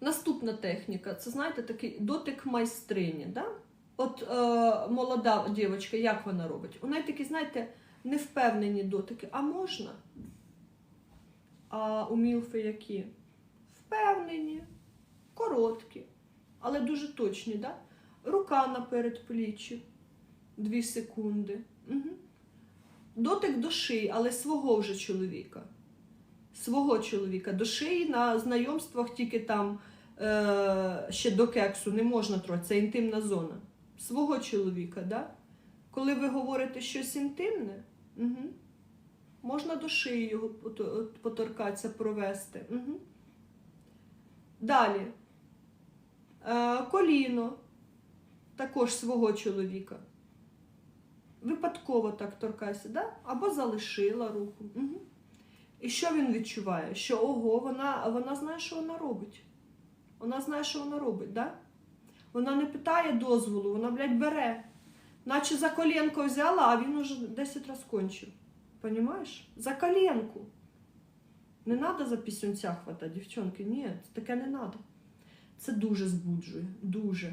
Наступна техніка це, знаєте, такий дотик майстрині. Да? От е, молода дівчинка, як вона робить? У неї такі, знаєте, невпевнені дотики. А можна? А у Мілфи які? Впевнені, короткі, але дуже точні. Да? Рука на передпліччі. Дві секунди. Угу. Дотик до шиї, але свого вже чоловіка. Свого чоловіка. До шиї на знайомствах тільки там е, ще до кексу не можна трогати, це інтимна зона. Свого чоловіка, да? Коли ви говорите щось інтимне, угу. можна до шиї його поторкатися, провести. Угу. Далі. Е, коліно також свого чоловіка. Випадково так торкайся, да? або залишила руку. Угу. І що він відчуває? Що ого, вона, вона знає, що вона робить. Вона знає, що вона робить, да? Вона не питає дозволу, вона, блядь, бере. Наче за коленку взяла, а він уже 10 разів кончив. Понімаєш? За коленку. Не треба за пісюнця хватати, дівчонки. Ні, таке не треба. Це дуже збуджує. Дуже.